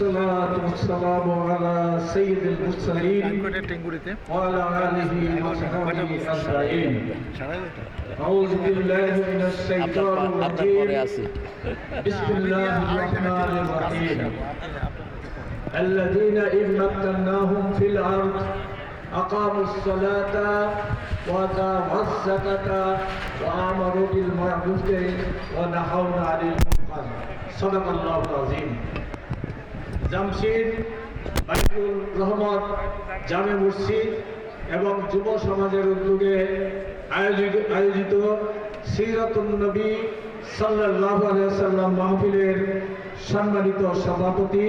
والصلاة والسلام على سيد المرسلين وعلى آله وصحبه أجمعين. أعوذ بالله من الشيطان الرجيم. بسم الله الرحمن الرحيم. الذين إن مكناهم في الأرض أقاموا الصلاة وآتوا الزكاة وآمروا بالمعروف ونهوا عن المنكر. صدق الله العظيم. Jamshid বাইকুল রহমত, জামে মসজিদ এবং যুব সমাজের উদ্যোগে আয়োজিত আয়োজিত সিরাতুন নবী সাল্লাল্লাহু আলাইহি সাল্লাম মাহফিলের সম্মানিত সভাপতি।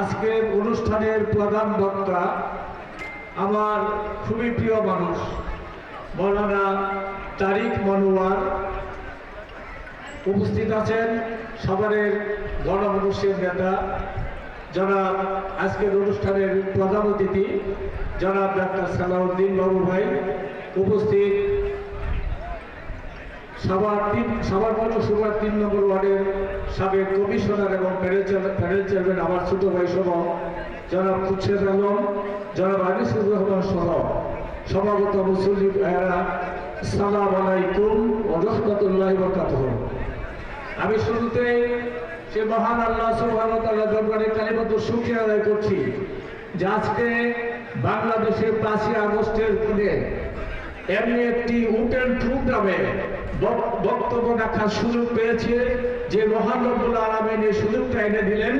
আজকের অনুষ্ঠানের প্রধান বক্তা আমার খুবই প্রিয় মানুষ, মৌলানা তারিক মনোয়ার। উপস্থিত আছেন সবারের গণমানুষের নেতা, জনাব আজকের অনুষ্ঠানের প্রধান অতিথি, জনাব ডাক্তার সালাউদ্দিন বাবু ভাই, উপস্থিত সবার তিন সবার মতো সুবার তিন নম্বর ওয়ার্ডের সাবেক কমিশনার এবং প্যানেল প্যানেল চেয়ারম্যান আমার ছোট ভাই সহ, জনাব খুরশেদ আলম, জনাব আনিসুর রহমান সহ সভাগত মুসলিম ভাইয়েরা, সালাম আলাইকুম রহমতুল্লাহ বরকাতুহ। আমি শুরুতে সে মহান আল্লাহ তাআলা দরবারে কালিমাতুর শুকরিয়া আদায় করছি যে আজকে বাংলাদেশের পাঁচই আগস্টের দিনে এমনি একটি উটেন প্রোগ্রামে বক- বক্তব্য রাখার সুযোগ পেয়েছে যে মহান রব্বুল আলমিন এই সুযোগটা এনে দিলেন।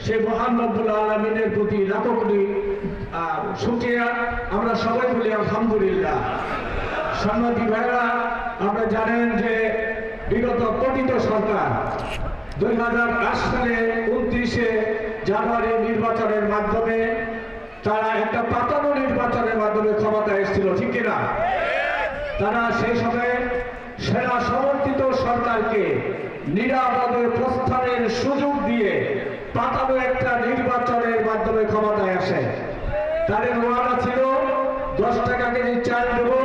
সেই মহান রব্বুল আলমিনের প্রতি লাখো কোটি আমরা সবাই বলি আলহামদুলিল্লাহ। সাংবাদিক ভাইরা আপনারা জানেন যে বিগত পতিত সরকার দুই হাজার আট সালে উনত্রিশে জানুয়ারি নির্বাচনের মাধ্যমে তারা একটা পাতানো নির্বাচনের মাধ্যমে ক্ষমতা এসেছিল, ঠিক কিনা? তারা সেই সময়ে সেনা সমর্থিত সরকারকে নিরাপদে প্রস্থানের সুযোগ দিয়ে পাতানো একটা নির্বাচনের মাধ্যমে ক্ষমতায় আসে। তাদের ওয়াদা ছিল, দশ টাকা কেজি চাল দেবো,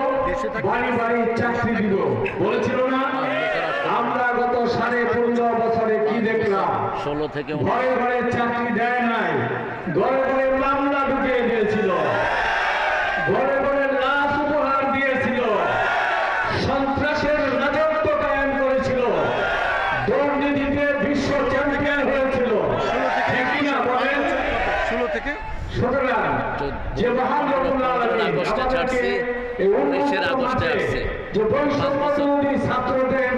বাড়ি বাড়ি চাকরি দিব। বলেছিল না? আমরা গত সাড়ে পনেরো বছরে কি দেখলাম? ষোলো থেকে ঘরে ঘরে চাকরি দেয় নাই ঘরে ঘরে মামলা ঢুকিয়ে দিয়েছিল ঘরে ঘরে লাশ উপহার দিয়েছিল সন্ত্রাসের রাজত্ব কায়েম করেছিল দুর্নীতিতে বিশ্ব চ্যাম্পিয়ন হয়েছিল। ষোলো থেকে সুতরাং যে মহান আগস্টে আমাদেরকে ছাড়ছে, উনিশের আগস্টে আসছে। যে বৈষম্য ছাত্রদের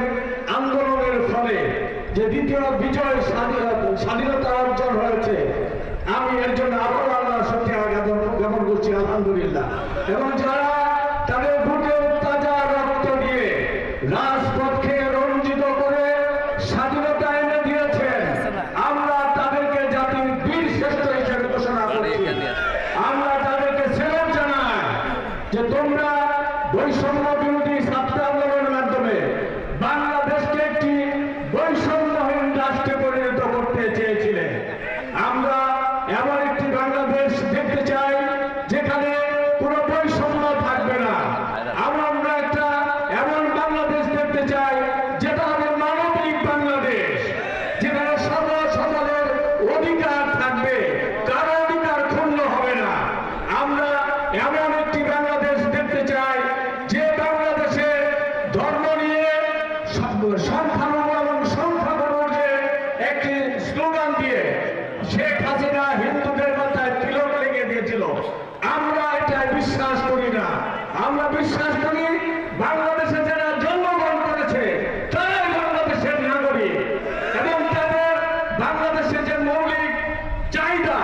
আন্দোলনের যে দ্বিতীয় বিজয় স্বাধীনতা স্বাধীনতা অর্জন হয়েছে। আমি এর জন্য আবারও আল্লাহ সত্যি জ্ঞাপন করছি, আলহামদুলিল্লাহ। এবং যারা তাদের বুকে তাজা রক্ত দিয়ে রাজপথকে রঞ্জিত করে স্বাধীনতা এনে দিয়েছেন, আমরা তাদেরকে জাতির বীর শ্রেষ্ঠ হিসেবে ঘোষণা করছি। আমরা তাদেরকে সেলুট জানাই যে তোমরা বৈষম্য বিরোধী ছাত্র আন্দোলনের মাধ্যমে বাংলাদেশকে একটি বৈষম্যহীন রাষ্ট্রে পরিণত করতে চেয়েছিলে আমরা এমন একটি বাংলাদেশ দেখতে চাই যেখানে কোনো বৈষম্য থাকবে না আমরা আমরা একটা এমন বাংলাদেশ দেখতে চাই যেটা হবে মানবিক বাংলাদেশ যেখানে সর্ব সকলের অধিকার থাকবে কারও অধিকার ক্ষুণ্ণ হবে না আমরা এমন একটি বাংলাদেশ দেখতে চাই, যে বাংলাদেশে ধর্ম নিয়ে সংখ্যালঘু এবং সংখ্যাগুরুর যে একটি স্লোগান দিয়ে শেখ হাসিনা হিন্দুদের মাথায় তিলক লেগে দিয়েছিল। আমরা এটা বিশ্বাস করি না। আমরা বিশ্বাস করি বাংলাদেশে যারা জন্মগ্রহণ করেছে, তারাই বাংলাদেশের নাগরিক এবং তাদের বাংলাদেশের যে মৌলিক চাহিদা,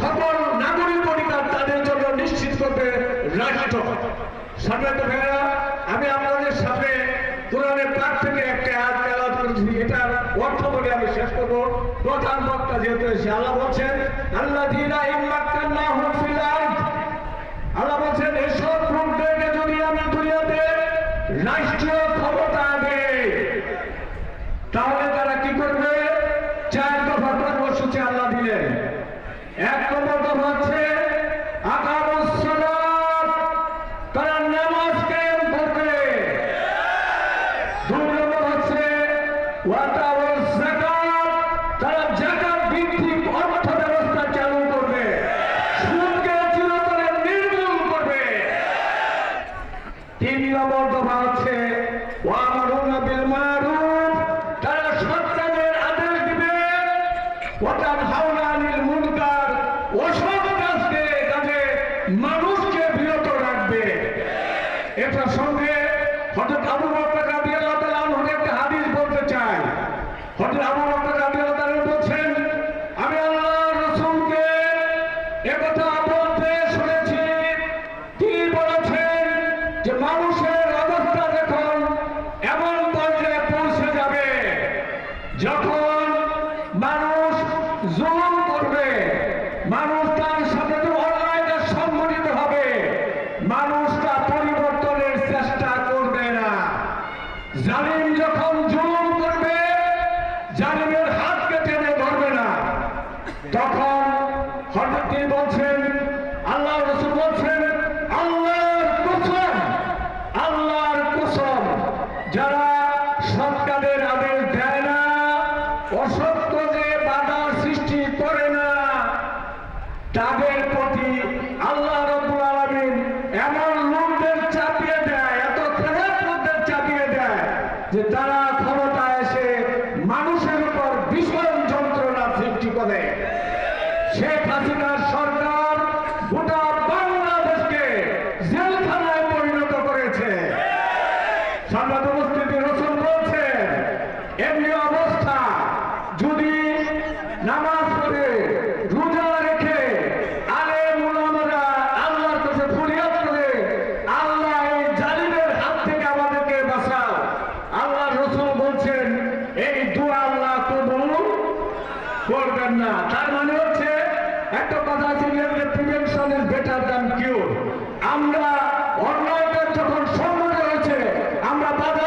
সকল নাগরিক অধিকার তাদের জন্য নিশ্চিত করবে রাষ্ট্র সম্মানিত আমি আপনাদের সামনে থেকে একটা করেছি। এটার অর্থ বলে আমি শেষ করব। প্রধান বক্তা যেহেতু এসে আল্লাহ বলছেন আল্লাহ দিনা আল্লাহ বলছেন এসব লোকদেরকে যদি আমি দুনিয়াতে রাষ্ট্রীয় ক্ষমতা তাহলে তারা কি করবে? চার দফা কর্মসূচি আল্লাহ দিলেন। এক নম্বর দফা হচ্ছে যখন এমন পর্যায়ে পৌঁছে যাবে যখন মানুষ জুলুম করবে মানুষ তার সাথে তো অন্যায়টা সংগঠিত হবে মানুষ তা পরিবর্তনের চেষ্টা করবে না জালিম যখন জুলুম করবে জালিমের হাতকে টেনে ধরবে না তখন হঠাৎ তিনি বলছেন আল্লাহ রসুল বলছেন, আল্লাহর কুসম আল্লাহর কুসম, যারা সৃষ্টি করে না, তাদের প্রতি আল্লাহ রব্বুল আলামিন এমন লোকদের চাপিয়ে দেয়, এত খারাপ চাপিয়ে দেয় যে তারা ক্ষমতা এসে মানুষের উপর ভীষণ যন্ত্রণা সৃষ্টি করে শেখ হাসিনার সরকার বাবা